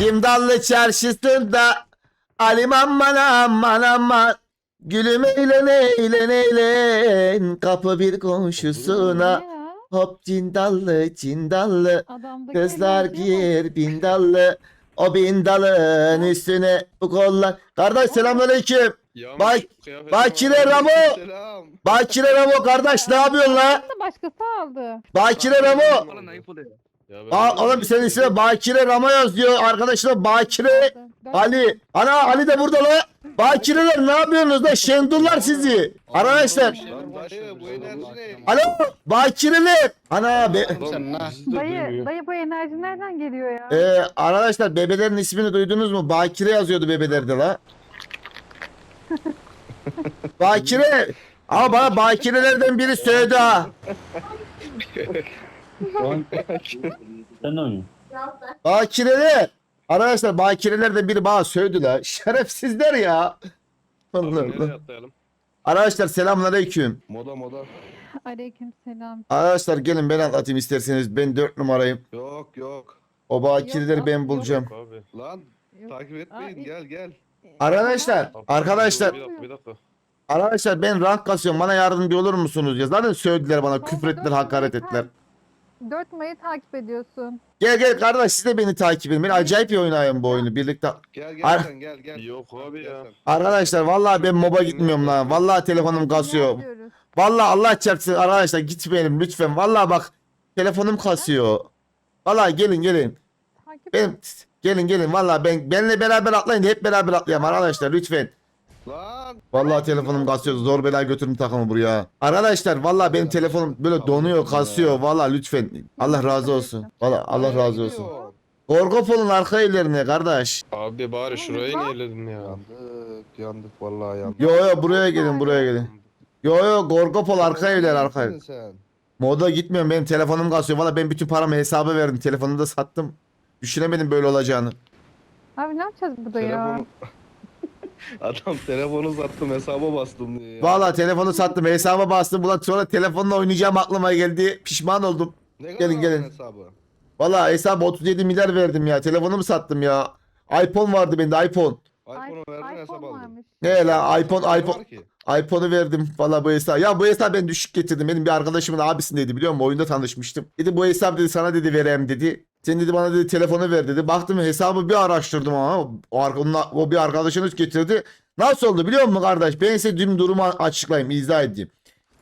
Dimdallı çarşısında Alim aman aman aman Gülüm eğlen eğlen eğlen Kapı bir komşusuna Ne? Hop cindallı cindallı Adamdaki Kızlar bak. giyer bindallı O bindalın üstüne bu kollar Kardeş selamünaleyküm Bak- Bakire. Ramo. Selam. Bakire Ramo kardeş ne yapıyorsun la? Başkası aldı. Bakire Ramo. Ya ben- Aa, oğlum senin ismin Bakire Ramo yazıyor arkadaşlar Bakire Ali. Ana Ali de burada la. Bakireler ne yapıyorsunuz da şendullar sizi. Arkadaşlar. Lan dayı bu enerji ne? Alo Bakireler. Ana be. Sen ne? Dayı, dayı bu enerji nereden geliyor ya? Ee, arkadaşlar bebelerin ismini duydunuz mu? Bakire yazıyordu bebelerde la. Bakire. Ama bana bakirelerden biri söyledi ha. Sen ne oynuyorsun? Bakireler. Arkadaşlar bakirelerden biri bana söyledi la. Şerefsizler ya. Allah Nereye Allah. atlayalım? Arkadaşlar selamünaleyküm. Moda moda. Aleyküm selam. Arkadaşlar gelin ben anlatayım isterseniz. Ben 4 numarayım. Yok yok. O bakireleri Yok, ben yok. bulacağım. Yok abi. Lan Yok. takip etmeyin Aa, gel gel. Arkadaşlar, arkadaşlar, Bir dakika bir dakika. arkadaşlar ben rank kasıyorum. Bana yardımcı olur musunuz? Ya zaten söylediler bana, küfür ettiler, hakaret ettiler. Dört Mayı takip ediyorsun. Gel gel kardeş siz de beni takip edin. Ben acayip iyi oynuyorum bu oyunu birlikte. Gel Ar- gel sen gel gel. Yok abi ya. Arkadaşlar vallahi ben moba gitmiyorum lan. Vallahi telefonum Ne kasıyor. yapıyoruz? Vallahi Allah çarpsın arkadaşlar gitmeyelim lütfen. Vallahi bak telefonum kasıyor. Vallahi gelin gelin. Takip Benim gelin gelin vallahi ben benle beraber atlayın hep beraber atlayalım arkadaşlar lütfen. Lan. Vallahi telefonum kasıyor. Zor bela götürün takımı buraya. Arkadaşlar vallahi benim telefonum böyle donuyor, kasıyor. Vallahi lütfen. Allah razı olsun. Vallahi Allah razı olsun. Gorgopol'un arka evlerine kardeş. Abi bari şuraya inelim ya. Yandık yandık vallahi yandık. Yo yo buraya gelin buraya gelin. Yo yo Gorgopol arka evler arka ev. Moda gitmiyorum benim telefonum kasıyor. Vallahi ben bütün paramı hesaba verdim. Telefonumu da sattım. Düşünemedim böyle olacağını. Abi ne yapacağız burada ya? Adam telefonu sattım hesaba bastım diye ya. Vallahi telefonu sattım hesaba bastım. Ulan sonra telefonla oynayacağım aklıma geldi. Pişman oldum. Ne kadar gelin, gelin. hesabı? Vallahi hesaba 37 milyar verdim ya. Telefonumu sattım ya. iPhone vardı bende iPhone. iPhone'u verdin aldın. varmış. Ne la iPhone Ne iPhone? iPhone'u verdim valla bu hesap. Ya bu hesap ben düşük getirdim. Benim bir arkadaşımın abisindeydi biliyor musun? Oyunda tanışmıştım. Dedi bu hesap dedi sana dedi vereyim dedi. Sen dedi bana dedi telefonu ver dedi. Baktım hesabı bir araştırdım ama o, ar- onun- o bir arkadaşınız getirdi. Nasıl oldu biliyor musun kardeş? Ben size dün durumu açıklayayım, izah edeyim.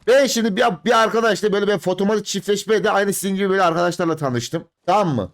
Ben şimdi bir, bir arkadaşla böyle ben fotomatik çiftleşmeye de aynı sizin gibi böyle arkadaşlarla tanıştım. Tamam mı?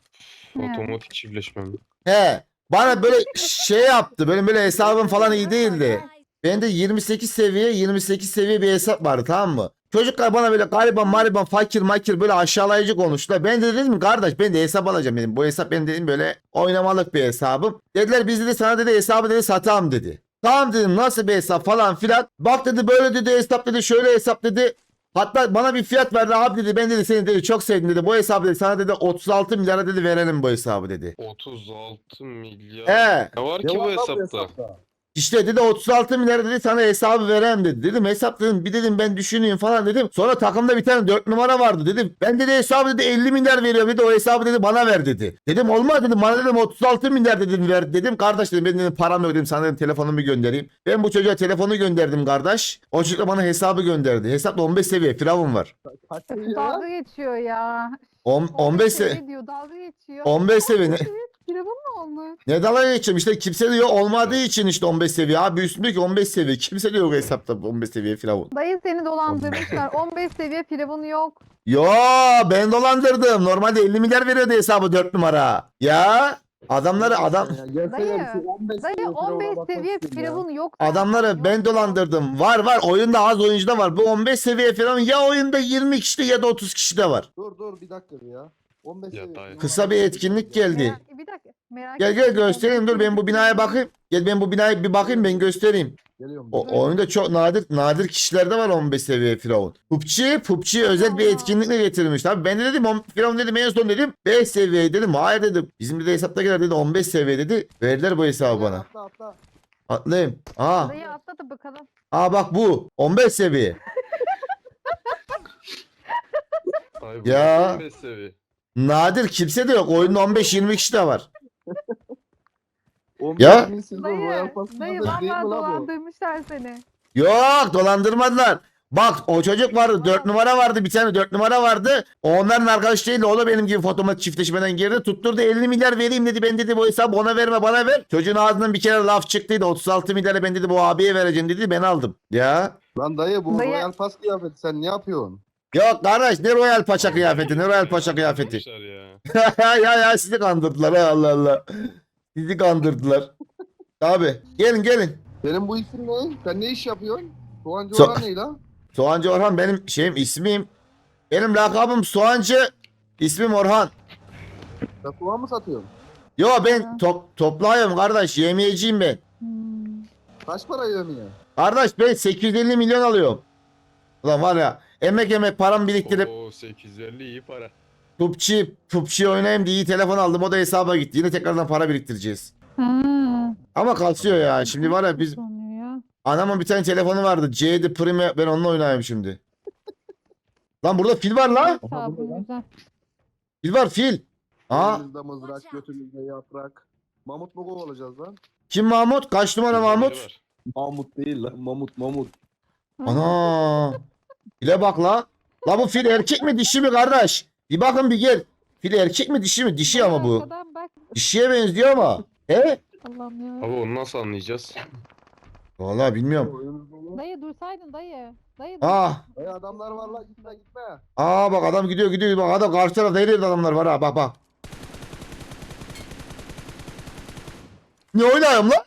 Otomatik çiftleşme mi? He. Bana böyle şey yaptı. Benim böyle hesabım falan iyi değildi. Bende 28 seviye 28 seviye bir hesap vardı tamam mı? Çocuklar bana böyle gariban mariban fakir makir böyle aşağılayıcı konuştular. Ben de dedim kardeş ben de hesap alacağım dedim. Bu hesap benim dedim böyle oynamalık bir hesabım. Dediler biz dedi sana dedi hesabı dedi satam dedi. Tamam dedim nasıl bir hesap falan filan. Bak dedi böyle dedi hesap dedi şöyle hesap dedi. Hatta bana bir fiyat verdi abi dedi ben dedi seni dedi çok sevdim dedi. Bu hesabı dedi sana dedi 36 milyara dedi verelim bu hesabı dedi. 36 milyar. He. Ne var ki bu hesapta? İşte dedi 36 milyar dedi sana hesabı vereyim dedi. Dedim hesap dedim bir dedim ben düşüneyim falan dedim. Sonra takımda bir tane 4 numara vardı dedim. Ben dedi hesabı dedi 50 milyar veriyorum dedi o hesabı dedi bana ver dedi. Dedim olmaz dedim bana dedim 36 milyar dedim ver dedim. Kardeş dedim ben dedim param yok dedim sana dedim telefonumu göndereyim. Ben bu çocuğa telefonu gönderdim kardeş. O çocuk da bana hesabı gönderdi. Hesapta 15 seviye firavun var. Dalga geçiyor ya. On- 15 seviye. seviye diyor dalga geçiyor. 15 seviye? Firavun mu olmuş? Ne dalga geçiyorum işte kimse de yok olmadığı için işte 15 seviye. Abi üstünde ki 15 seviye. Kimse de yok hesapta 15 seviye firavun. Dayı seni dolandırmışlar. 15 seviye Firavun yok. Yo ben dolandırdım. Normalde 50 milyar veriyordu hesabı 4 numara. Ya adamları adam Dayı, dayı 15 seviye Firavun yok. adamları ben dolandırdım. Var var oyunda az oyuncu da var. Bu 15 seviye falan ya oyunda 20 kişi de ya da 30 kişi de var. Dur dur bir dakika bir ya. 15 Ya seviye. dayı. Kısa bir etkinlik geldi. Merak- bir dakika. Merak Gel gel göstereyim dur ben bu binaya bakayım. Gel ben bu binaya bir bakayım ben göstereyim. Geliyorum. O oyunda çok nadir nadir kişilerde var 15 seviye Firavun. Pupçi, Pupçi özel bir Allah. etkinlikle getirmiş. Tabii ben de dedim on- Firavun dedim en son dedim 5 seviye dedim. Hayır dedim. Bizim de hesaptakiler dedi 15 seviye dedi. Verdiler bu hesabı bana. Atla atla. Atlayayım. Aa, atla da bakalım. aa bak bu 15 seviye. Ay, bu Ya. 15 seviye. Nadir kimse de yok. Oyunda 15-20 kişi de var. 15 Ya. bin sezon Dayı, Royal dayı değil mi valla lan bu? dolandırmışlar seni. Yok dolandırmadılar. Bak o çocuk vardı 4 numara vardı bir tane 4 numara vardı. Onların arkadaşı değildi o da benim gibi fotomat çiftleşmeden girdi. Tutturdu 50 milyar vereyim dedi ben dedi bu hesabı ona verme bana ver. Çocuğun ağzından bir kere laf çıktıydı 36 milyarı ben dedi bu abiye vereceğim dedi ben aldım. Ya. Lan dayı bu Dayı- Royal Pass kıyafeti sen ne yapıyorsun? Yok kardeş ne royal paşa kıyafeti ne royal paşa kıyafeti. Ya. ya ya sizi kandırdılar ha Allah Allah. Sizi kandırdılar. Abi gelin gelin. Senin bu isim ne? Sen ne iş yapıyorsun? Soğancı So- Orhan ne lan? Soğancı Orhan benim şeyim ismim. Benim lakabım Soğancı. İsmim Orhan. Sen soğan mı satıyorsun? Yo ben top, toplayıyorum kardeş yemeyeceğim ben. Kaç para yövmeye? Kardeş ben 850 milyon alıyorum. Ulan var ya emek emek param biriktirip Oo 850 iyi para. PUBG, PUBG oynayayım diye iyi telefon aldım o da hesaba gitti. Yine tekrardan para biriktireceğiz. Hmm. Ama kalsıyor ya şimdi var ya biz anamın bir tane telefonu vardı C7 Prime ben onunla oynayayım şimdi. Lan burada fil var lan. Güzel. Fil var fil. Aa Elimizde mızrak, götümüzde yaprak. Mamut mu kovalacağız lan? kim Mahmut? Kaç numara Mahmut? Mamut değil lan, mamut mamut. Ana. File bak la. La bu fil erkek mi dişi mi kardeş? Bir bakın bir gel. Fil erkek mi dişi mi? Dişi ama bu. Arkadan bak. Dişiye benziyor ama. He? Allah'ım ya. Abi onu nasıl anlayacağız? Vallahi bilmiyorum. Dayı dursaydın dayı. Dayı dur. Ah. Dayı adamlar var lan gitme gitme. Aa bak adam gidiyor gidiyor. Bak adam karşı tarafta her yerde adamlar var ha bak bak. Ne oynayayım lan?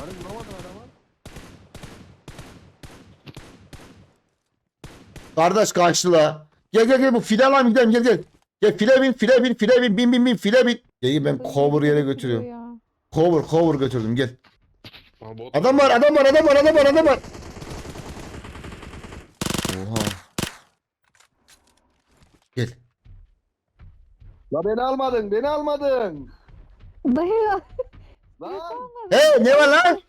Hani vuramadın adamı. Kardeş kaçtı la. Gel gel gel bu file alalım gidelim gel gel. Gel file bin file bin file bin bin bin bin file bin. Gel ben cover yere götürüyor götürüyorum. ya. Cover cover götürdüm gel. Adam var adam var adam var adam var adam var. Oha. Gel. La beni almadın beni almadın. Dayı. Lan Hey ne var lan?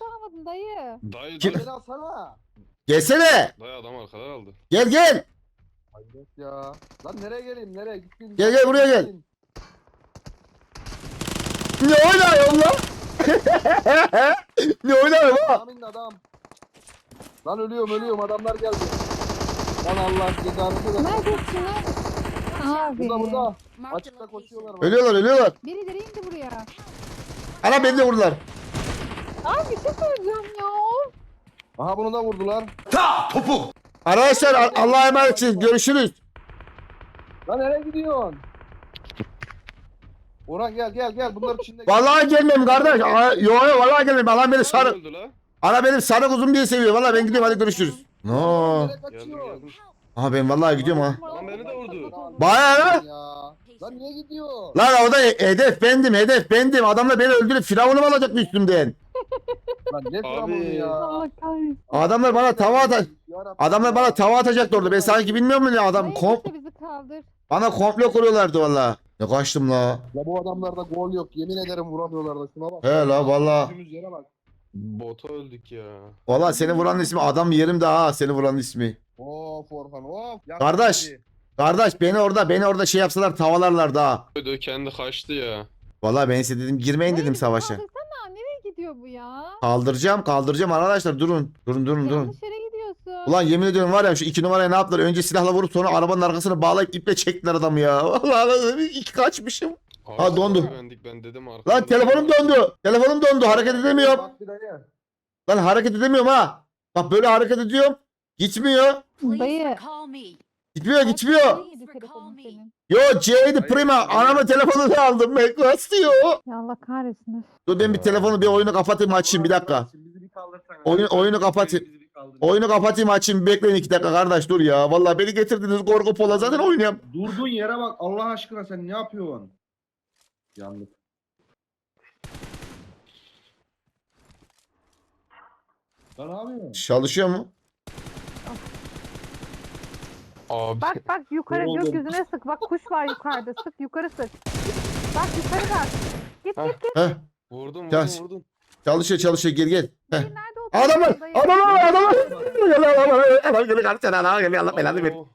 Dayı. Dayı, Kim- dayı, beni alsana. Gelsene. dayı adam arkadan aldı. Gel gel. Hayret ya. Lan nereye geleyim nereye gittin? Gel, gel, buraya gel. Ne oynuyorsun lan? ne oynuyorsun lan? Adam indi adam. Lan ölüyorum ölüyorum adamlar geldi. Lan Allah cezanızı versin. Neredesin lan? Abi. Burada burada. Açıkta koşuyorlar. bak. Ölüyorlar ölüyorlar. Birileri indi buraya. Ana beni de vurdular. Abi bir şey söyleyeceğim ya. Aha bunu da vurdular. Arkadaşlar Al- Allah'a emanetsiniz. Görüşürüz. Lan nereye gidiyorsun? Orhan gel gel gel bunlar içinde. Vallahi gelmem kardeş. Aa, Yo yo vallahi gelmem. Allah beni sarı. Öldü la. Ana benim sarı kuzum diye seviyor. Vallahi ben gidiyorum hadi görüşürüz. No. Nereye Geldim kaçıyor? geldim. Aha ben vallahi gidiyorum ha. Lan beni de vurdu. Baya lan. Ya. Lan niye gidiyor? Lan o da hedef bendim hedef bendim. Adamlar beni öldürüp firavunu alacaktı üstümden. Lan ne dramı Abi. ya. Adamlar bana tava atacak. Yarabbim Adamlar bana tava atacaktı orada. Ben sanki bilmiyor muyum ya adam komp bizi kaldır. bana komplo kuruyorlardı valla. Ne kaçtım la. Ya bu adamlarda gol yok. Yemin ederim vuramıyorlar da şuna bak. He la valla. Yüzümüz yere bak. Bota öldük ya. Valla seni vuranın ismi adam yerim daha ha seni vuranın ismi. Of Orhan of. Ya Kardeş. Kardeş beni orada beni orada şey yapsalar tavalarlar daha. Öldü kendi kaçtı ya. Valla ben size dedim girmeyin dedim bizi savaşa. Kaldırsana. Gidiyor bu ya? Kaldıracağım kaldıracağım arkadaşlar durun. Durun durun durun. Yanlış yere gidiyorsun. Ulan yemin ediyorum var ya şu iki numaraya ne yaptılar? Önce silahla vurup sonra arabanın arkasına bağlayıp iple çektiler adamı ya. Vallahi iki kaçmışım. Abi, Ha, dondu. Güvendik ben dedim arkadan. Lan telefonum dondu. Telefonum dondu. Hareket edemiyorum. Bak bir dayı. Lan hareket edemiyorum ha. Bak böyle hareket ediyorum. Gitmiyor. Dayı. Gitmiyor gitmiyor. Neydi telefonun senin? Yo C7 Prima. Anamın telefonunu aldım. Beklas diyor. Ya Allah kahretsin. Dur ben bir telefonu bir oyunu kapatayım açayım bir dakika. Bizi bir kaldırsana. Oyun- oyunu kapatayım. Bizi bir kaldır. Oyunu kapatayım açayım. Bekleyin iki dakika kardeş dur ya. Vallahi beni getirdiniz Gorgo Pola zaten oynayayım. Durduğun yere bak Allah aşkına sen ne yapıyorsun? Yandık. Lan ne yapıyorsun? Çalışıyor mu? Abi. Bak bak yukarı Ne oldu? gökyüzüne sık. Bak kuş var yukarıda. Sık yukarı sık. Bak yukarı bak. Git Heh. git git. Heh. Vurdum vurdum vurdum. Çalışıyor çalışıyor gel gel. Heh. Nerede oturuyorsun? Adam var. dayı? Adam geliyor karşına. Adam geliyor Allah belanı verir. Oo,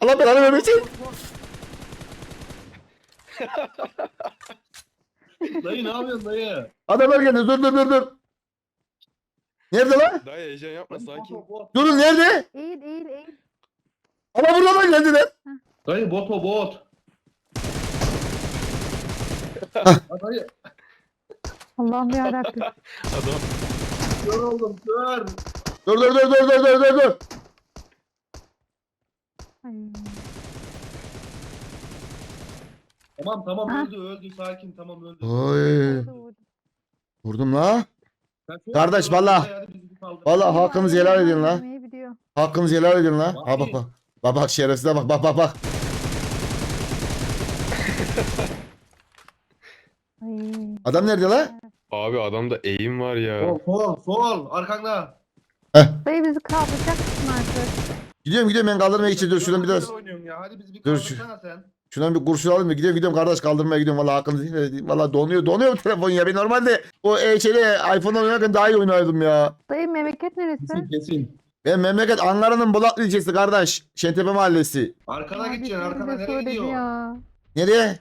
Allah belanı vermesin. Dayı ne yapıyorsun dayı? Adamlar geldi dur dur dur dur. Nerede lan? Dayı heyecan yapma sakin. Durun nerede? Eğil eğil eğil. Ama buradan geldiler. Dayı bot o bot. Ha, dayı. Allah'ım yarabbim. Adam Kör oldum kör. Dur dur dur dur dur dur dur dur. Ay. Tamam tamam Ha? öldü öldü sakin tamam öldü. Oy. Vurdu, vurdu. Vurdum la. Sen Kardeş, oldun, vallahi- dayı, hadi bizi bir kaldır. Vallahi hakkınızı helal edin la. Yemeği biliyor. Hakkınızı helal edin la. Ha bak bak. Bak bak şerefsize bak bak bak bak. Ay. Adam nerede la? Abi adamda eğim var ya. Sol sol sol arkanda. Dayı bizi kaldıracak mısın artık? Gidiyorum gidiyorum ben kaldırmaya için dur şuradan oynuyorum ya hadi bizi bir Dur şu- kaldırsana sen. Şuradan bir kurşun alayım mı? Gidiyorum gidiyorum kardeş kaldırmaya gidiyorum. Vallahi hakkınızı edin. Vallahi donuyor donuyor bu telefon ya. Ben normalde o e, şeyde iPhone oynarken daha iyi oynardım ya. Dayı memleket neresi? Kesin kesin. Ben memleket Ankara'nın Bulatlı ilçesi kardeş. Şentepe mahallesi. Arkana gideceksin bizi arkana nereye gidiyor? ya. Nereye?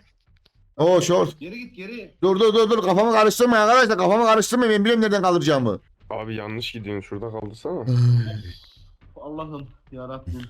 Oo short. Geri git geri. Dur dur dur dur kafamı karıştırmayın arkadaşlar. Kafamı karıştırmayın. Ben biliyorum nereden kaldıracağımı. Abi yanlış gidiyorsun şurada kaldırsana. Allah'ım yarabbim.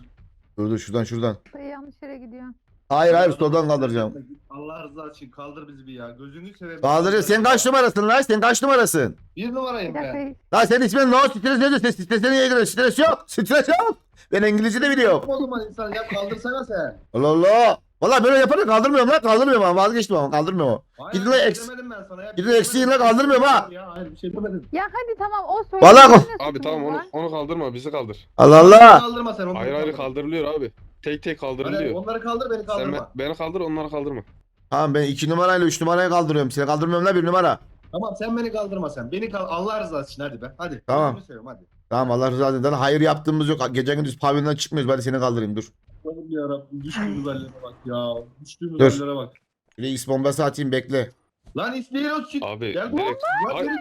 dur dur şuradan şuradan. Dayı yanlış yere gidiyor. Hayır hayır soldan kaldıracağım. Allah rızası için kaldır bizi bir ya. Gözünü seveyim. Kaldırıyor. Sen kaç numarasın lan? Sen kaç numarasın? Bir numarayım ben. Lan senin ismin no stres ne diyor? Sen strese niye giriyorsun? Stres yok. Stres yok. Ben İngilizce de biliyorum. O zaman insan ya kaldırsana sen. Allah Allah. Valla böyle yaparak kaldırmıyorum lan. Kaldırmıyorum ama vazgeçtim ama kaldırmıyorum. Hayır, Gidin lan eks- gidin eksiğin lan, kaldırmıyorum ha. Ya hayır bir şey demedim. Ya hadi tamam o söyledi. Vallahi- Yine Abi tamam onu onu kaldırma bizi kaldır. Allah Allah. Kaldırma sen Ayrı ayrı kaldır. kaldırılıyor abi. Tek tek Hadi kaldırılıyor. onları kaldır beni Sen kaldırma. be- beni kaldır onları kaldırma. Tamam ben iki numarayla üç numarayı kaldırıyorum. Seni kaldırmıyorum la bir numara. Tamam sen beni kaldırma sen. Beni kal Allah rızası için hadi be. Hadi. Tamam. Gözünü seveyim hadi. Tamam Allah rızası için. Hayır yaptığımız yok. Gece gündüz pavyondan çıkmıyoruz. Hadi seni kaldırayım dur. Allah'ım yarabbim düştüğümüz hallere bak ya. Düştüğümüz Dur. hallere bak. Bir de X bombası atayım bekle. Lan istiyor çık. Abi Gel direkt.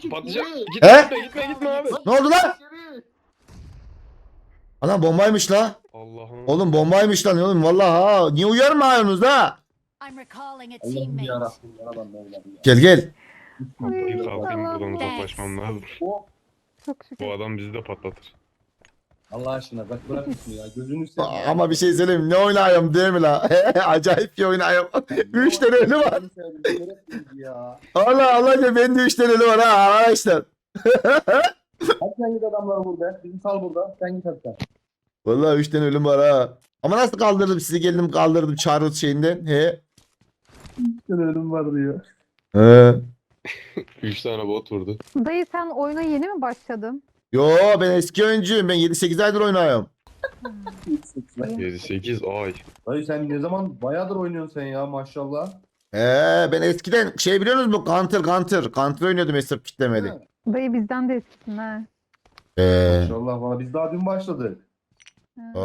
Çık. patlayacak. Gitme He? gitme gitme gitme abi. Ne oldu lan? Anam bombaymış la. Allah'ım. Oğlum bombaymış lan oğlum. Vallahi ha. Niye uyarmıyorsunuz la? I'm recalling a Allah'ım teammate. yarabbim. Yarabbim Mevlam ya. Gel gel. Bir kalkayım buradan uzaklaşmam lazım. O- Çok şükür. Bu adam bizi de patlatır. Allah aşkına bak bırak şunu ya. Gözünü seveyim. Ama bir şey söyleyeyim. Ne oynuyorum değil mi la? Acayip bir oynuyorum. Üç tane ölü var. Gözünü seveyim, ya. Allah Allah ya bende üç tane ölü var ha arkadaşlar. Hadi sen git adamları vur be. Bizi sal burada. Sen git hadi sen. Vallahi üç tane ölüm var ha. Ama nasıl kaldırdım sizi geldim kaldırdım çağrı şeyinden. He. Sen ölüm var diyor. He. Üç tane bot vurdu. Dayı sen oyuna yeni mi başladın? Yo ben eski oyuncuyum. Ben 7-8 aydır oynuyorum. 7-8 ay. Dayı sen ne zaman bayağıdır oynuyorsun sen ya maşallah. He ben eskiden şey biliyor musunuz bu Counter Counter. Counter oynuyordum hesap kitlemeli. Ha, Dayı bizden de eskisin ha. He. Maşallah valla biz daha dün başladık. Oo,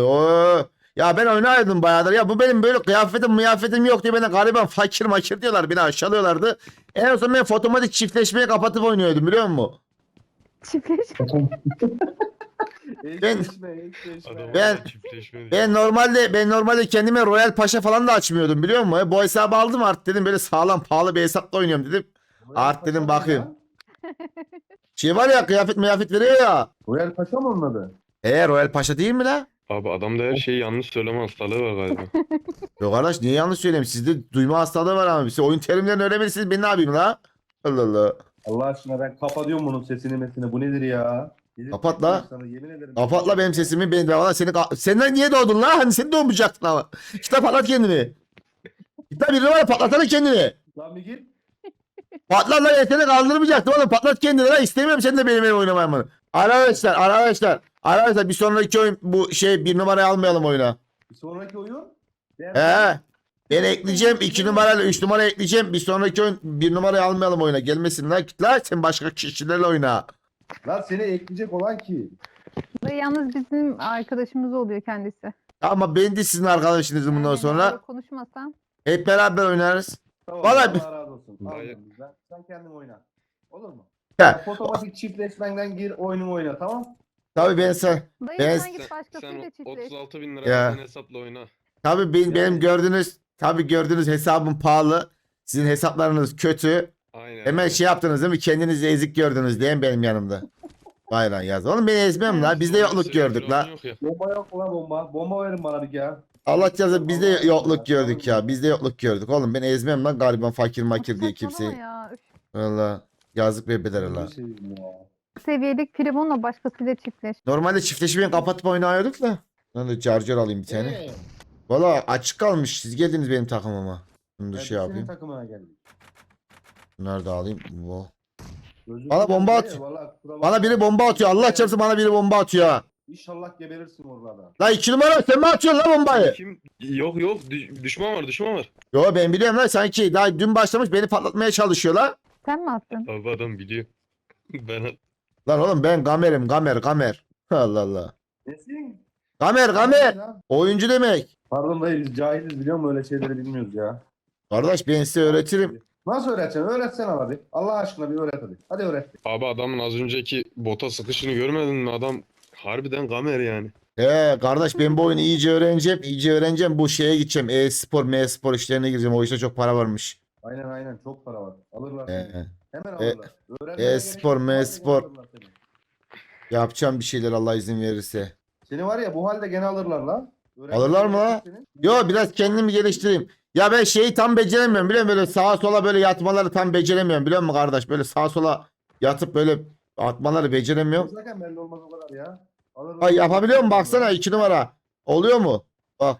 oo. Ya ben oynardım bayağıdır. Ya bu benim böyle kıyafetim mıyafetim yok diye bana galiba fakir makir diyorlar. Beni aşağılıyorlardı. En son ben fotomatik çiftleşmeyi kapatıp oynuyordum biliyor musun? Çiftleş. Ben- Eşleşme, eşleşme. Adam Ben- çiftleşme. Ben normalde ben normalde kendime Royal Paşa falan da açmıyordum biliyor musun? Bu hesabı aldım artık dedim böyle sağlam pahalı bir hesapla oynuyorum dedim. Art dedim, bakayım. Ya? Şey var ya kıyafet mıyafet veriyor ya. Royal Paşa mı onun adı? He Royal Paşa değil mi la? Abi adamda her şeyi yanlış söyleme hastalığı var galiba. Yok arkadaş niye yanlış söyleyeyim? Sizde duyma hastalığı var ama. Siz oyun terimlerini öğrenmediyseniz ben ne yapayım la? Allah Allah. Allah aşkına ben kapatıyorum bunun sesini mesini. Bu nedir ya? Dedim Kapat la. Sana, yemin ederim. Kapat la benim sesimi. Ben de valla seni Senden niye doğdun la? Hani sen doğmayacaktın ama. İşte patlat kendini. İşte bir numara patlatsana kendini. Lan bir git. Patlat lan seni kaldırmayacaktım oğlum. Patlat kendini la. İstemiyorum sen de benim evime oynamayı. Arkadaşlar arkadaşlar. Arkadaşlar bir sonraki oyun bu şey bir numarayı almayalım oyuna. Bir sonraki oyun. He. Ben ekleyeceğim. iki numarayla üç numara ekleyeceğim. Bir sonraki oyun bir numarayı almayalım oyuna. Gelmesin lan. Git lan sen başka kişilerle oyna. Lan seni ekleyecek olan ki. Yalnız bizim arkadaşımız oluyor kendisi. Ama ben de sizin arkadaşınızım bundan sonra. öyle Konuşmasan. Hep beraber oynarız. Tamam, Vallahi- Allah razı olsun. Aldım bizden. Sen kendin oyna. Olur mu? Ya. Otomatik çiftleşmenden gir oyunumu oyna tamam? Tabii ben sen Dayı Ben- sen git Sen, başkasıyla sen çiftleş. 36 bin lira Ya. hesapla oyna. tabii benim, benim Yani- gördüğünüz tabii gördüğünüz hesabım pahalı. Sizin hesaplarınız kötü. Aynen. Hemen şey yaptınız değil mi? Kendinizi ezik gördünüz diye benim yanımda. Vay lan yaz. Oğlum beni ezmem la. Biz de yokluk gördük la. Yok ya. Bomba yok lan bomba? Bomba verin bana bir ya. Allah yazı biz de yokluk gördük ya. Biz de yokluk gördük. Oğlum ben ezmem lan gariban fakir makir diye kimseyi. Valla yazık la. Bir şey. Seviyelik Primon'la başkasıyla çiftleş. Normalde çiftleşmeyi kapatıp oynuyorduk da. Ben de charger alayım bir tane. Ee, Valla açık kalmış. Siz geldiniz benim takımıma. Bunu da şey senin yapayım. takımına geldim. Bunları da alayım. Wow. Bana bomba yandı at. ya, vallahi kusura Bana biri bomba atıyor. Allah çarpsın bana biri bomba atıyor ha. İnşallah geberirsin orada. La iki numara sen mi atıyorsun la bombayı? Kim? Yok yok düş- düşman var düşman var. Yo ben biliyorum lan sanki daha dün başlamış beni patlatmaya çalışıyor la. Sen mi attın? Abi adam biliyor. ben Lan oğlum ben gamerim gamer gamer. Allah Allah. Nesin? Gamer gamer. Oyuncu demek. Pardon dayı biz cahiliz biliyor musun öyle şeyleri bilmiyoruz ya. Kardeş ben size öğretirim. Nasıl öğreteceksin? Öğretsene hadi. Allah aşkına bir öğret hadi. Hadi öğret. abi adamın az önceki bota sıkışını görmedin mi? Adam harbiden gamer yani. He kardeş ben bu oyunu iyice öğreneceğim. iyice öğreneceğim. Bu şeye gideceğim. E-spor, M-spor işlerine gireceğim. O işte çok para varmış. Aynen aynen çok para var. Alırlar. He. seni. Hemen E, alırlar. Öğrenmeye e-spor, gerek yok. M-spor. gene alırlar seni. Yapacağım bir şeyler Allah izin verirse. Seni var ya bu halde gene alırlar la. Öğrenmeye Alırlar mı gerek la? yok senin. Yo biraz kendimi geliştireyim. Ya ben şeyi tam beceremiyorum biliyor musun? Böyle sağa sola böyle yatmaları tam beceremiyorum biliyor musun kardeş? Böyle sağa sola yatıp böyle atmaları beceremiyorum. Zaten belli olmaz o kadar ya. Ay yapabiliyor musun? Baksana iki numara. Oluyor mu? Bak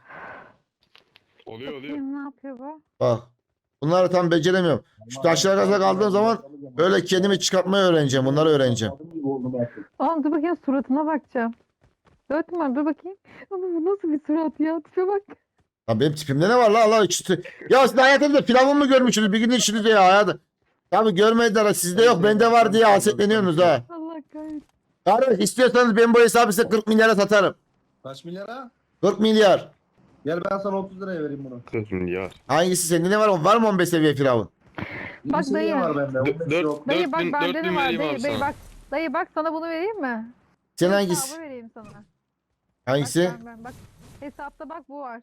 Oluyor oluyor. Bakayım ne yapıyor bu? bak. Bunları tam beceremiyorum. Şu taşlar gaza kaldığım zaman Böyle kendimi çıkartmayı öğreneceğim. Bunları öğreneceğim. Oğlum dur bakayım suratına bakacağım. Dört numara dur bakayım. Oğlum bu nasıl bir surat ya? Tipe bak. Lan benim tipimde ne var la Allah içti. Ya siz de hayatınızda firavun mu görmüşsünüz? Bir gün içinizde ya hayatı. Tabi görmediler. Sizde yok bende var diye hasetleniyorsunuz ha. Kardeş istiyorsanız ben bu hesabı size 40 milyara satarım. Kaç milyara? 40 milyar. Gel ben sana 30 liraya vereyim bunu. 40 milyar. Hangisi sende ne var? Var mı 15 seviye firavun? Bak seviye dayı. var bende. Dö- 15 dört- yok. Dayı bak 4000 bende de 4000 var. vereyim Dayı, abi dayı sana. bak. Dayı bak sana bunu vereyim mi? Sen Hesabı hangisi? vereyim sana. Bak, Hangisi? ben- ben- bak. Hesapta bak bu var.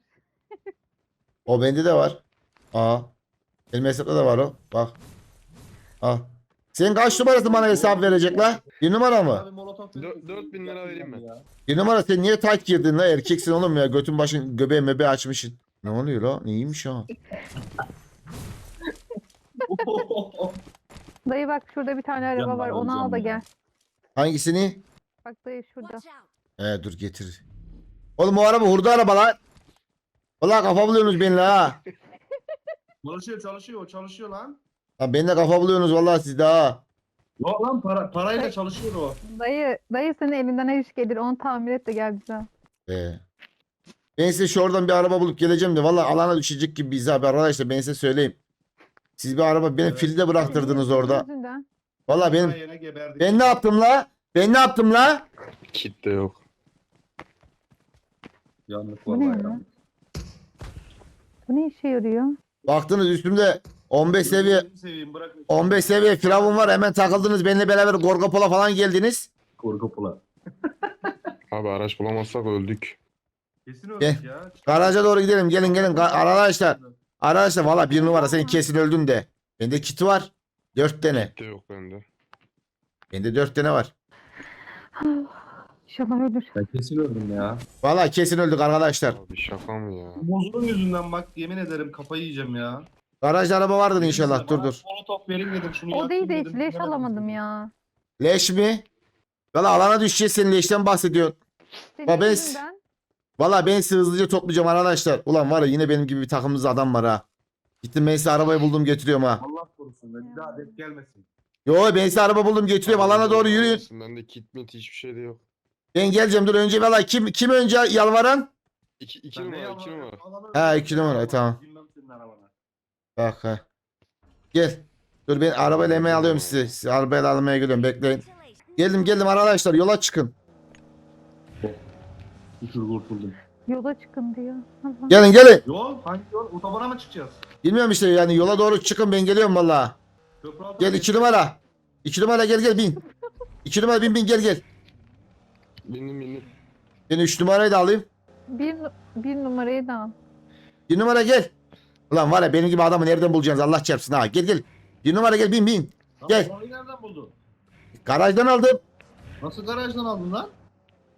O bende de var. Aa. Benim hesapta da var o. Bak. Al. Senin kaç numarası bana hesap verecek la? Bir numara mı? Abi molotof Dö- verirsin. 4000 lira vereyim ben. Ya. Bir numara sen niye tight girdin la? Erkeksin oğlum ya. Götün başın göbeği mebe açmışsın. Ne oluyor la? Neymiş ha? Dayı bak şurada bir tane araba var. Onu al da gel. Hangisini? Bak dayı şurada. He dur getir. Oğlum o araba hurda araba lan. Valla kafa buluyorsunuz benimle ha. Çalışıyor çalışıyor o çalışıyor lan. Lan benimle kafa buluyorsunuz vallahi siz de ha. Yok lan para, parayla çalışıyor o. Dayı, dayı senin elinden her iş gelir. Onu tamir et de gel bize. Ee. Ben size şu oradan bir araba bulup geleceğim de valla alana düşecek gibi biz abi arkadaşlar ben size söyleyeyim. Siz bir araba beni Evet. filde bıraktırdınız orada. yüzünden. Valla benim Yine geberdik. ben ne yaptım la? Ben ne yaptım la? Kit de yok. Yanlık Bu ne vallahi ya? ya. Bu ne işe yarıyor? Baktınız üstümde 15 seviye Gözünü seveyim, bırak. 15 seviye firavun var hemen takıldınız benimle beraber Gorgopola falan geldiniz. Korku pula. Abi araç bulamazsak öldük. Kesin öldük ya. Garaja doğru gidelim gelin gelin Ga- arkadaşlar. Arkadaşlar valla bir numara senin kesin öldün de. Bende kiti var. 4 tane. Kit de yok bende. Bende 4 tane var. İnşallah ölür. Ben kesin öldüm ya. Valla kesin öldük arkadaşlar. Abi şaka mı ya? Bozulun yüzünden bak yemin ederim kafayı yiyeceğim ya. Garajda araba vardır inşallah dur dur. Molotof verin dedim şunu O değil de hiç leş alamadım ya. Leş mi? Valla alana düşeceğiz senin leşten bahsediyorsun. Senin yüzünden. Valla ben sizi hızlıca toplayacağım arkadaşlar. Ulan var ya yine benim gibi bir takımımızda adam var ha. Gittim ben size arabayı buldum getiriyorum ha. Allah korusun be bir daha denk gelmesin. Yo ben size araba buldum getiriyorum alana doğru yürüyün. Bende kit mit hiçbir şey de yok. Ben geleceğim dur önce valla kim kim önce yalvaran? 2 2 Ben ne numara 2 yapayım? numara. Öldüm iki numara, tamam. Bilmem senin arabana. Bak ha. Gel. Dur ben arabayla hemen alıyorum sizi. Sizi arabayla almaya geliyorum bekleyin. Geldim geldim arkadaşlar yola çıkın. Şükür kurtuldum. Yola çıkın diyor. Gelin gelin. Yol hangi yol? Otobana mı çıkacağız? Bilmiyorum işte yani yola doğru çıkın ben geliyorum valla. Köprü altı Gel iki numara. İki numara gel gel bin. İki numara bin bin gel gel. Bindim bindim. Ben 3 numarayı da alayım. Bir, bir numarayı da al. Bir numara gel. Ulan var ya benim gibi adamı nereden bulacaksınız Allah çarpsın ha. Gel gel. Bir numara gel bin bin. Gel. bu arabayı nereden buldun? Garajdan aldım. Nasıl garajdan aldın lan?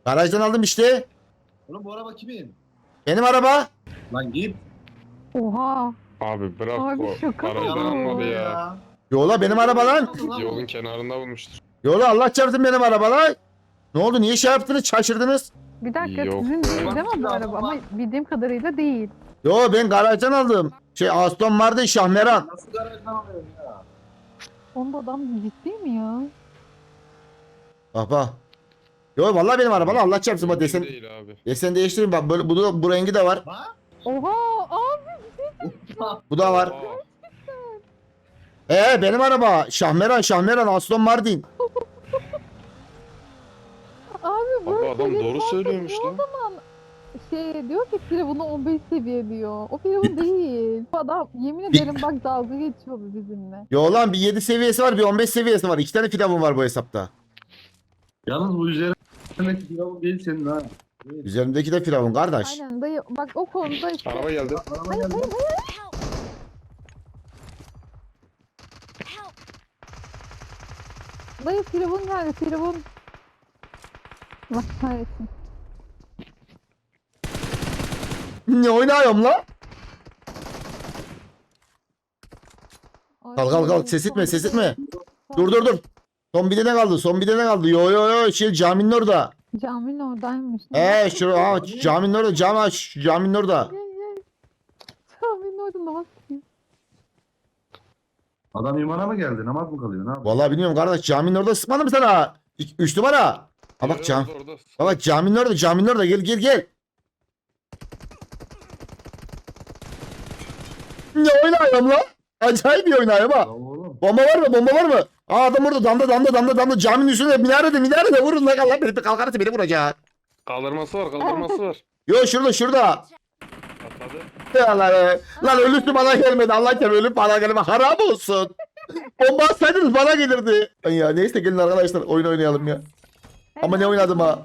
Garajdan aldım işte. Oğlum bu araba kimin? Benim araba. Lan git. Oha. Abi bırak Abi o. şaka Garajdan mı? almadı ya. Yola benim araba lan. Yolun kenarında bulmuştur. Yola Allah çarpsın benim araba lan. Ne oldu niye şey yaptınız şaşırdınız? Bir dakika Yok sizin değil mi bu araba ama bildiğim kadarıyla değil. Yo ben garajdan aldım. Şey Aston Martin Şahmeran. Nasıl garajdan alıyorsun ya? Onda adam ciddi mi ya? Bak bak. Yo vallahi benim araba lan Allah çarpsın bak desen, Değil abi. desen değiştireyim bak böyle, bu, da- bu rengi de var. Bak. Oha abi. Bu da var. Aa, Ee benim araba Şahmeran Şahmeran Aston Martin. Abi bu Abi adam doğru söylüyormuş lan. Şey diyor ki Firavun'u 15 seviye diyor. O Firavun değil. Bu adam yemin ederim bak dalga geçiyor bu bizimle. Yo lan bir 7 seviyesi var bir 15 seviyesi var. İki tane firavun var bu hesapta. Yalnız bu üzerindeki firavun değil senin ha. Üzerimdeki de firavun kardeş. Aynen dayı bak o konuda işte. Araba geldi. Araba geldi. Dayı Firavun geldi Firavun. Bak kahretsin. Ne oynuyorum la? Kalk kalk kalk ses etme ses etme. Dur dur dur. Son bir tane kaldı son bir tane kaldı. Yo yo yo şey caminin orada. Caminin oradaymış. Ee şu ha, caminin orada cam aç caminin orada. Gel gel. Caminin orada namaz kılıyor. Adam imana mı geldi? Namaz mı kılıyor? Ne yapıyor? Vallahi bilmiyorum kardeş caminin orada sıkmadım mı sana? 3 numara. Ha bak cam. Ha bak caminin orada caminin orada gel gel gel. Ne oynuyorum la? Acayip bir oynuyorum ha. Bomba var mı? Bomba var mı? Aa adam orada damda damda damda damda caminin üstünde minarede minarede vurun lan Allah beni kalkarsa beni vuracak. Kaldırması var kaldırması var. Yo şurada şurada. Atladı. Allah be. Lan ölüsü bana gelmedi. Allah gelme ölüp bana gelme. Haram olsun. Bomba atsaydınız bana gelirdi. Ay Ya neyse gelin arkadaşlar oyun oynayalım ya. Ama ne oynadım ha?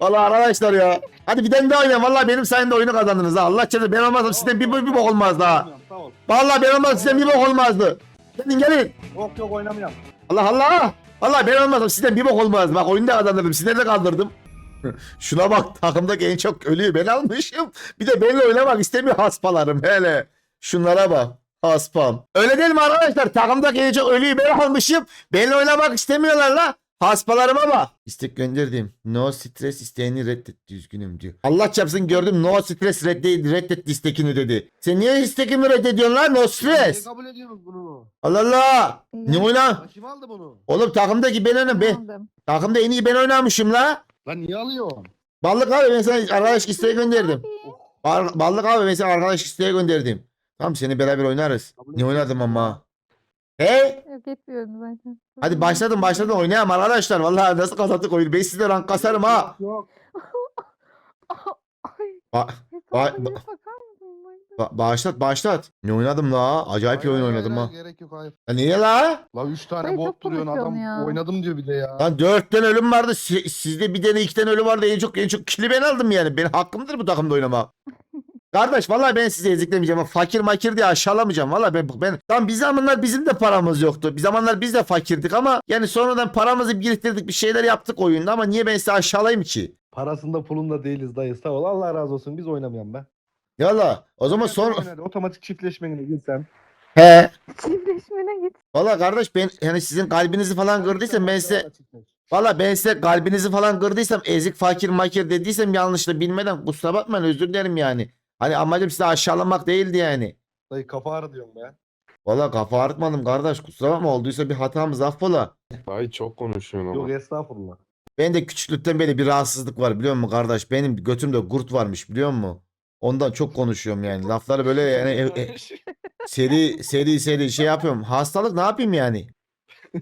Vallahi arkadaşlar ya. Hadi bir tane daha oynayalım. Vallahi benim sayemde oyunu kazandınız ha. Allah çarpsın ben olmazsam sizden bir, bir, bir bok olmazdı ha. Ol. Vallahi ben olmazsam sizden bir bok olmazdı. Gelin gelin. Yok yok oynamayalım. Allah Allah. Vallahi ben olmasam sizden bir bok olmaz. Bak oyunu da kazandırdım. Sizleri de kaldırdım. Şuna bak takımdaki en çok ölüyü ben almışım. Bir de benimle oynamak istemiyor haspalarım hele. Şunlara bak. Haspam. Öyle değil mi arkadaşlar? Takımdaki en çok ölüyü ben almışım. Benimle oynamak istemiyorlar la. Haspalarıma bak. İstek gönderdim. No stres isteğini reddetti üzgünüm diyor. Allah çarpsın gördüm no stres reddetti, reddetti istekini dedi. Sen niye istekimi reddediyorsun lan no Niye stres? kabul ediyorsunuz bunu? Allah Allah. Ne oyna? Kim aldı bunu? Oğlum takımdaki ben oyna ben. Takımda en iyi ben oynamışım la. Lan niye alıyorsun? Ballık abi ben sana arkadaş isteği gönderdim. Ar- Ballık abi ben sana arkadaş isteği gönderdim. Tamam seni beraber oynarız. Ne oynadım ama. He? Yok etmiyorum zaten. Hadi başladım başladım oynayalım arkadaşlar. Vallahi nasıl kazandık oyunu. Ben size rank kasarım ha. Yok. Ay. Ba- Hesabına ba- bakar mısın? Bak- ba- başlat başlat. Ne oynadım la? Acayip bir oyun Hayır, oynadım hayır, ha. Gerek yok hayır. Ya niye la? La 3 tane Hayır, bot çok duruyorsun adam ya. oynadım diyor bir de ya. Lan dört tane ölüm vardı. Si- Sizde bir tane iki tane ölüm vardı. En çok en çok kili ben aldım yani. Benim hakkımdır bu takımda oynamak. Kardeş vallahi ben sizi eziklemeyeceğim. Fakir makir diye aşağılamayacağım. Vallahi ben ben tam bir zamanlar bizim de paramız yoktu. Bir zamanlar biz de fakirdik ama yani sonradan paramızı biriktirdik bir şeyler yaptık oyunda ama niye ben sizi aşağılayayım ki? Parasında pulunda değiliz dayı sağ ol. Allah razı olsun biz oynamayalım be. Yalla o zaman son Otomatik çiftleşmene gir sen. he Çiftleşmene git. Valla kardeş ben yani sizin kalbinizi falan kırdıysam ben size Valla ben size kalbinizi falan kırdıysam ezik fakir makir dediysem yanlışla bilmeden kusura bakmayın özür dilerim yani. Hani amacım sizi aşağılamak değildi yani. Dayı kafa ağrı diyorum be. Valla kafa ağrıtmadım kardeş kusura bakma olduysa bir hatamız affola. Ay çok konuşuyorsun ama. Yok estağfurullah. Ben de küçüklükten beri bir rahatsızlık var biliyor musun kardeş? Benim götümde gurt varmış biliyor musun? Ondan çok konuşuyorum yani. Lafları böyle yani e- e- seri seri seri şey yapıyorum. Hastalık ne yapayım yani?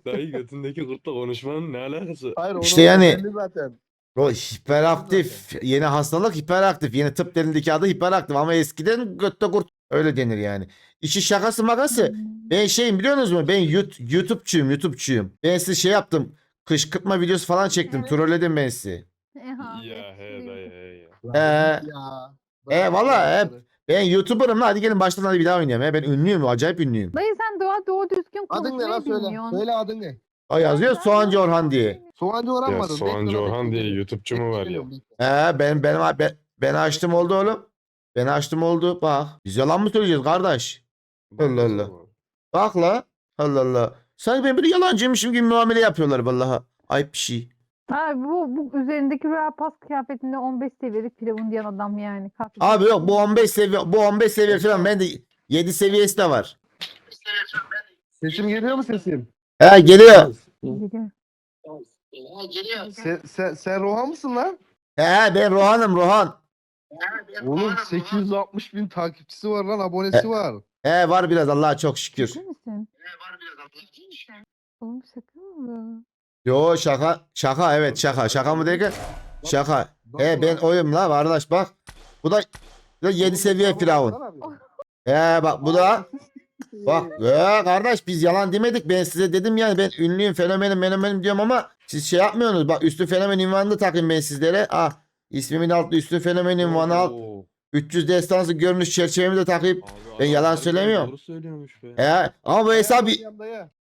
Dayı götündeki kurtla konuşmanın ne alakası? Hayır İşte yani- zaten. O hiperaktif. Yeni hastalık hiperaktif. Yeni tıp dilindeki adı hiperaktif ama eskiden götte kurt öyle denir yani. İşi şakası makası. Hmm. Ben şeyim biliyorsunuz mu? Ben Yut- YouTube'çuyum, YouTube'çuyum. Ben size şey yaptım. Kışkırtma videosu falan çektim. Trolledim ben sizi. Eha, Ya he dayı he ya. Ee, Ya. e, valla, e, ben YouTuber'ım hadi gelin baştan hadi bir daha oynayalım. He, ben ünlüyüm acayip ünlüyüm. Dayı sen doğa doğru düzgün Adın ne konuşmayı lan söyle. bilmiyorsun. Söyle adın ne? O yazıyor Soğancı Orhan diye. Soğancı Orhan Ya mı? Soğancı Orhan diye. YouTube'cu mu var ya? He ben benim ben, ben açtım oldu oğlum. Ben açtım oldu bak. Biz yalan mı söyleyeceğiz kardeş? Allah Allah. Bak la. Allah Allah. Sanki ben bir yalancıymışım gibi muamele yapıyorlar vallahi. Ayıp bir şey. Abi bu, bu üzerindeki Royal Pass kıyafetinde 15 seviyelik firavun diyen adam yani. Kalk. Abi yok bu 15 seviye bu 15 seviye falan bende 7 seviyesi de var. Sesim geliyor mu sesim? He geliyor. Sen, sen, sen Rohan mısın lan? He ben Rohan'ım Rohan. Oğlum 860 bin takipçisi var lan abonesi var. He var biraz Allah'a çok şükür. Ciddi misin? Oğlum şaka mı? Yo şaka şaka evet şaka şaka mı derken şaka. He ben oyum la kardeş bak. Bu da, bu da 7 seviye firavun. He bak bu da bak he kardeş biz yalan demedik. Ben size dedim yani ben ünlüyüm fenomenim fenomenim diyorum ama siz şey yapmıyorsunuz. Bak üstü fenomen ünvanını da takayım ben sizlere. Ah ismimin altında üstü fenomen ünvanı al. 300 destansı görünüş çerçevemi de takayım. Ben yalan söylemiyorum. Doğru söylüyormuş be. he ama bu hesabı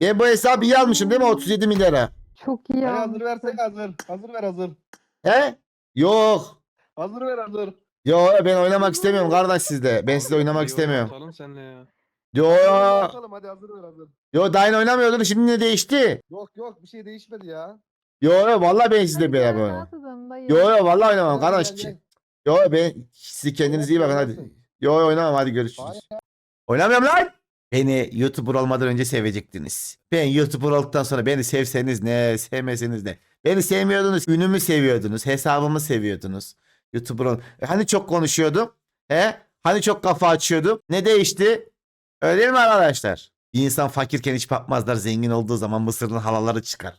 ben bu hesabı iyi almışım değil mi? 37 milyara Çok iyi hazır yapmışsın. versene hazır. Hazır ver hazır. he? Yok. Hazır ver hazır. Yo ben oynamak istemiyorum kardeş sizde ben sizde oynamak istemiyorum. Atalım senle ya. Yo Bakalım hadi hazır ver hazır. yo daha yine oynamıyordun şimdi ne değişti Yok yok bir şey değişmedi ya. yo yo vallahi ben Hadi beraber dayı. Yo yo vallahi oynamam Gel, kardeş. gel, gel. Yo ben siz kendinize iyi bakın hadi. Yo yo oynamam hadi görüşürüz. Oynamıyorum lan. Beni YouTuber olmadan önce sevecektiniz. Ben YouTuber olduktan sonra beni sevseniz ne, sevmeseniz ne. Beni sevmiyordunuz, ünümü seviyordunuz, hesabımı seviyordunuz. YouTuber ol. E, Hani çok konuşuyordum? He? Hani çok kafa açıyordum? Ne değişti? Öyle mi arkadaşlar? Bir insan fakirken hiç bakmazlar. Zengin olduğu zaman Mısır'ın halaları çıkar.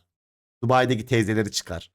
Dubai'deki teyzeleri çıkar.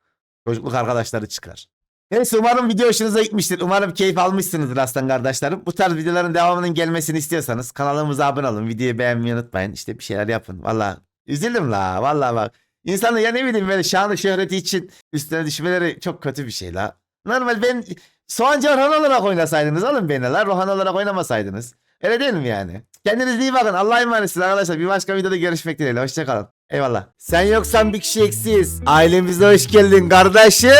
Çocukluk arkadaşları çıkar. Neyse umarım video hoşunuza gitmiştir. Umarım keyif almışsınızdır aslan kardeşlerim. Bu tarz videoların devamının gelmesini istiyorsanız kanalımıza abone olun. Videoyu beğenmeyi unutmayın. İşte bir şeyler yapın. Valla üzüldüm la. Valla bak. İnsanın ya ne bileyim böyle şanı şöhreti için üstüne düşmeleri çok kötü bir şey la. Normal ben Soğancı Orhan olarak oynasaydınız oğlum beni la. Rohan olarak oynamasaydınız. Öyle değil mi yani? Kendinize iyi bakın. Allah'a emanetsiniz arkadaşlar. Bir başka videoda görüşmek dileğiyle. Hoşçakalın. Eyvallah. Sen yoksan bir kişi eksiyiz. Ailemize hoş geldin kardeşim.